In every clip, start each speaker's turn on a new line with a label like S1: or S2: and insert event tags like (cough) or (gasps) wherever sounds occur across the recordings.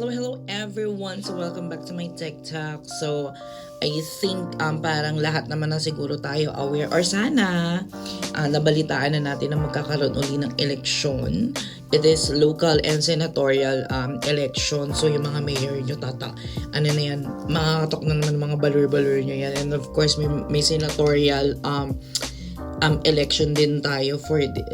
S1: hello, hello everyone. So welcome back to my TikTok. So I think um, parang lahat naman na siguro tayo aware or sana uh, nabalitaan na natin na magkakaroon uli ng eleksyon. It is local and senatorial um, election. So yung mga mayor nyo tata, ano na yan, makakatok na naman mga balur-balur nyo yan. And of course may, may senatorial um, um, election din tayo for the,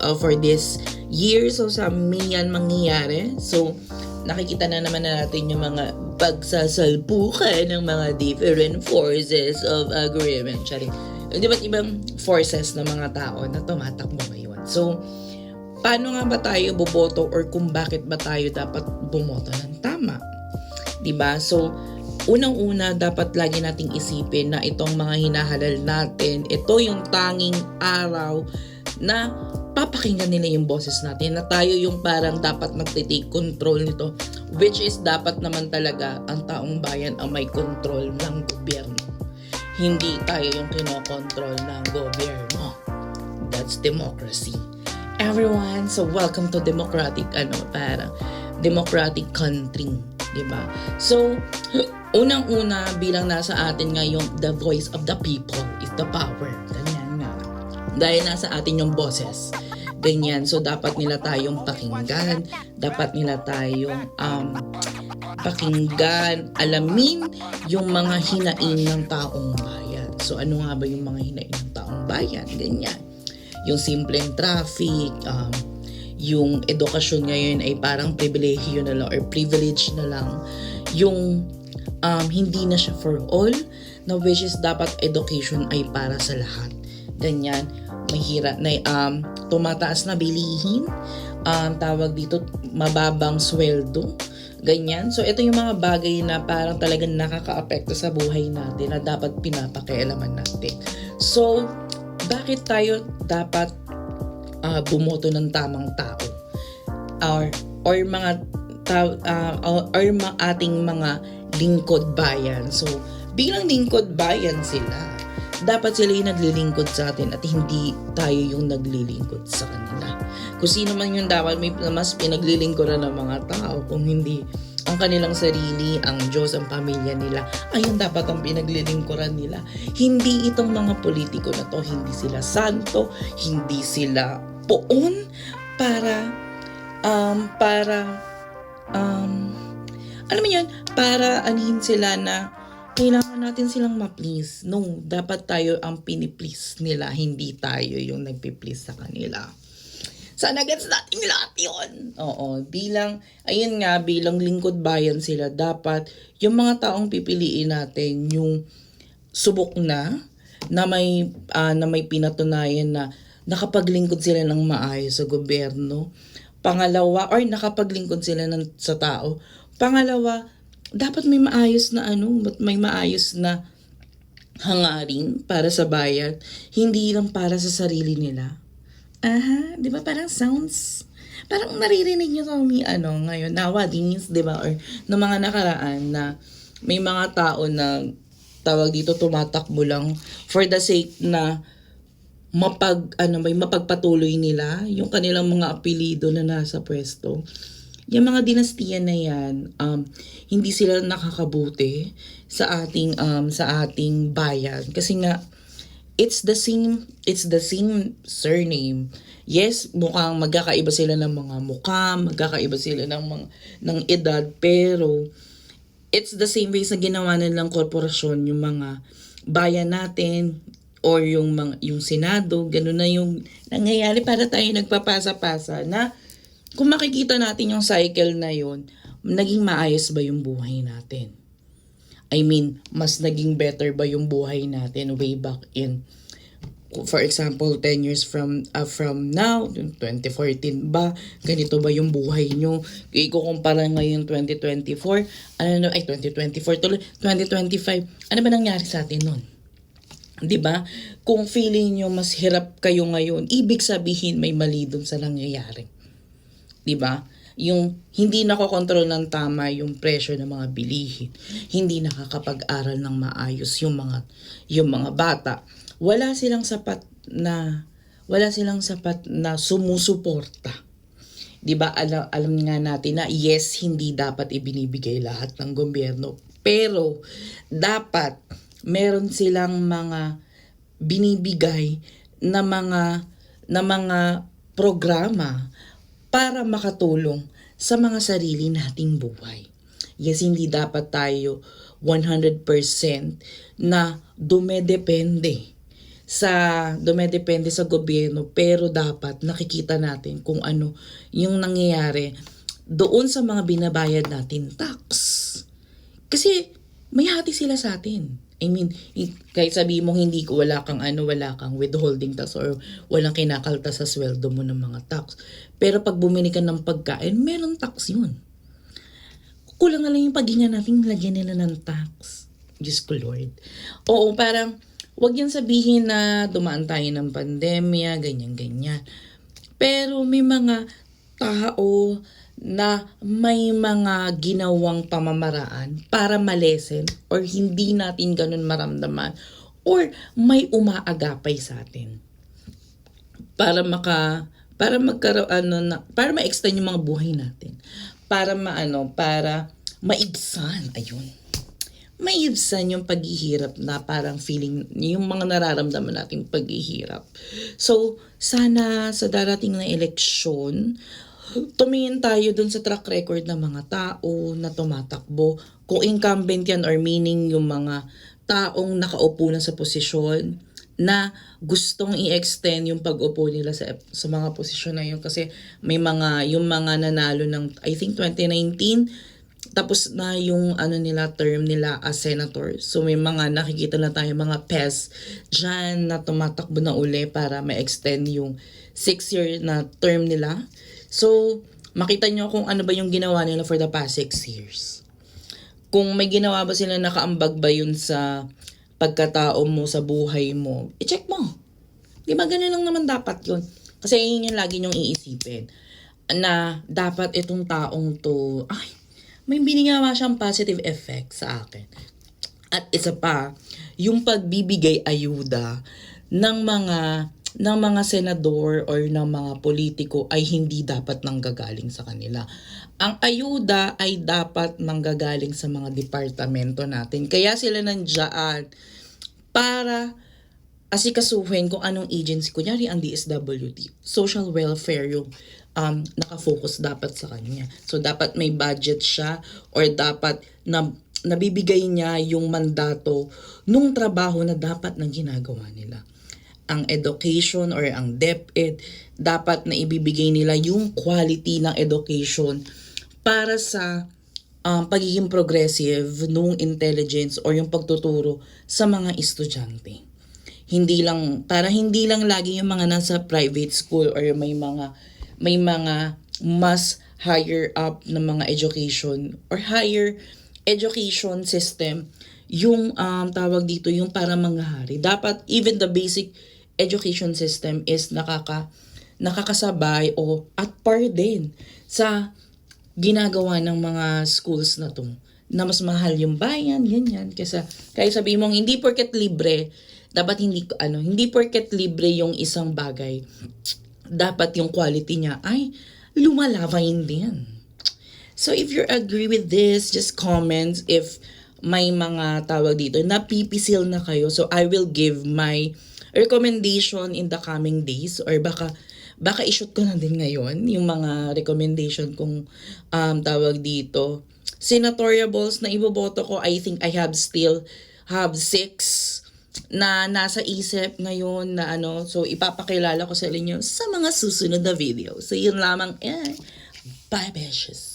S1: uh, for this year. So sa May yan mangyayari. So nakikita na naman na natin yung mga pagsasalpukan ng mga different forces of agreement. Charing. Di ba't ibang forces ng mga tao na tumatakbo ngayon. So, paano nga ba tayo boboto or kung bakit ba tayo dapat bumoto ng tama? ba? So, unang-una dapat lagi nating isipin na itong mga hinahalal natin, ito yung tanging araw na papakinggan nila yung boses natin na tayo yung parang dapat magte-take control nito which is dapat naman talaga ang taong bayan ang may control ng gobyerno. Hindi tayo yung kinokontrol ng gobyerno. That's democracy. Everyone so welcome to democratic ano parang democratic country di ba? So (gasps) unang-una bilang nasa atin ngayon the voice of the people is the power. Dahil nasa atin yung boses ganyan. So dapat nila tayong pakinggan. Dapat nila tayong um, pakinggan alamin yung mga hinaing ng taong bayan. So ano nga ba yung mga hinaing ng taong bayan? Ganyan. Yung simpleng traffic um, yung edukasyon ngayon ay parang pribilehiyo na lang or privilege na lang. Yung um, hindi na siya for all na which is dapat education ay para sa lahat. Ganyan mahira na um, tumataas na bilihin um, tawag dito mababang sweldo ganyan. So ito yung mga bagay na parang talagang nakakaapekto sa buhay natin na dapat pinapakialaman natin. So bakit tayo dapat uh, bumoto ng tamang tao? Or or mga ta- uh, or, or mga ating mga lingkod bayan. So bilang lingkod bayan sila dapat sila yung naglilingkod sa atin at hindi tayo yung naglilingkod sa kanila. Kung sino man yung dapat may mas pinaglilingkuran ng mga tao kung hindi ang kanilang sarili, ang Diyos, ang pamilya nila, ayun dapat ang pinaglilingkuran nila. Hindi itong mga politiko na to, hindi sila santo, hindi sila poon para um, para um, alam mo yun, para anihin sila na kailangan natin silang ma-please. No, dapat tayo ang piniplease nila, hindi tayo yung nagpi-please sa kanila. Sana gets natin lahat yun. Oo, bilang, ayun nga, bilang lingkod bayan sila, dapat yung mga taong pipiliin natin, yung subok na, na may, uh, na may pinatunayan na nakapaglingkod sila ng maayos sa gobyerno. Pangalawa, or nakapaglingkod sila ng, sa tao. Pangalawa, dapat may maayos na ano, may maayos na hangarin para sa bayan, hindi lang para sa sarili nila. Aha, 'di ba parang sounds parang naririnig niyo sa mi ano ngayon nowadays, 'di ba? Or no mga nakaraan na may mga tao na tawag dito tumatakbo lang for the sake na mapag ano may mapagpatuloy nila yung kanilang mga apelido na nasa pwesto yung mga dinastiya na yan, um, hindi sila nakakabuti sa ating um, sa ating bayan kasi nga it's the same it's the same surname. Yes, mukhang magkakaiba sila ng mga mukha, magkakaiba sila ng mga ng edad, pero it's the same way sa ginawa nilang korporasyon yung mga bayan natin or yung mga yung senado, ganun na yung nangyayari para tayo nagpapasa-pasa na kung makikita natin yung cycle na yon, naging maayos ba yung buhay natin? I mean, mas naging better ba yung buhay natin way back in for example 10 years from uh, from now 2014 ba ganito ba yung buhay nyo? Ikukumpara ngayon 2024 ano ay 2024 tuloy 2025 ano ba nangyari sa atin nun? 'di ba? Kung feeling nyo mas hirap kayo ngayon ibig sabihin may mali dun sa nangyayari 'di ba? Yung hindi nakokontrol ng tama yung presyo ng mga bilihin, hindi nakakapag-aral ng maayos yung mga yung mga bata. Wala silang sapat na wala silang sapat na sumusuporta 'di ba alam, alam nga natin na yes, hindi dapat ibinibigay lahat ng gobyerno. Pero dapat meron silang mga binibigay na mga na mga programa para makatulong sa mga sarili nating buhay. Yes, hindi dapat tayo 100% na dumedepende sa dumedepende sa gobyerno pero dapat nakikita natin kung ano yung nangyayari doon sa mga binabayad natin tax. Kasi may hati sila sa atin. I mean, kahit sabi mo hindi ko wala kang ano, wala kang withholding tax or walang kinakalta sa sweldo mo ng mga tax. Pero pag bumili ka ng pagkain, meron tax yun. Kulang na lang yung paghinga natin, lagyan nila ng tax. Diyos ko Lord. Oo, parang, wag yan sabihin na dumaan tayo ng pandemya, ganyan-ganyan. Pero may mga tao na may mga ginawang pamamaraan para malesen or hindi natin ganun maramdaman or may umaagapay sa atin. Para maka para magkaroon ano na para ma-extend yung mga buhay natin. Para maano para maibsan ayun. Maibsan yung paghihirap na parang feeling yung mga nararamdaman nating paghihirap. So sana sa darating na eleksyon tumingin tayo dun sa track record ng mga tao na tumatakbo kung incumbent yan or meaning yung mga taong nakaupo na sa posisyon na gustong i-extend yung pag-upo nila sa sa mga posisyon na yun kasi may mga yung mga nanalo ng I think 2019 tapos na yung ano nila term nila as senator. So may mga nakikita na tayo mga PES dyan na tumatakbo na uli para ma-extend yung 6 year na term nila. So makita nyo kung ano ba yung ginawa nila for the past 6 years kung may ginawa ba sila nakaambag ba yun sa pagkatao mo sa buhay mo, i-check mo. Di ba ganun lang naman dapat yun? Kasi yun yung lagi nyong iisipin. Na dapat itong taong to, ay, may binigama siyang positive effect sa akin. At isa pa, yung pagbibigay ayuda ng mga ng mga senador or ng mga politiko ay hindi dapat nanggagaling sa kanila. Ang ayuda ay dapat manggagaling sa mga departamento natin. Kaya sila nandiyan para asikasuhin kung anong agency. Kunyari, ang DSWD. Social welfare yung um, nakafocus dapat sa kanya. So, dapat may budget siya or dapat na, nabibigay niya yung mandato nung trabaho na dapat na ginagawa nila. Ang education or ang DepEd, dapat na ibibigay nila yung quality ng education para sa um, pagiging progressive nung intelligence or yung pagtuturo sa mga estudyante. Hindi lang para hindi lang lagi yung mga nasa private school or may mga may mga mas higher up na mga education or higher education system yung um, tawag dito yung para manghahari dapat even the basic education system is nakaka nakakasabay o at par din sa ginagawa ng mga schools na to na mas mahal yung bayan, ganyan. Kaya, kaya sabi mong hindi porket libre, dapat hindi ano, hindi porket libre yung isang bagay. Dapat yung quality niya ay lumalaway din. So if you agree with this, just comment if may mga tawag dito, napipisil na kayo. So I will give my recommendation in the coming days or baka baka i-shoot ko na din ngayon yung mga recommendation kung um, tawag dito. Senatoriables na iboboto ko, I think I have still have six na nasa isip ngayon na ano. So, ipapakilala ko sa inyo sa mga susunod na video. So, yun lamang. Eh, bye, beshes.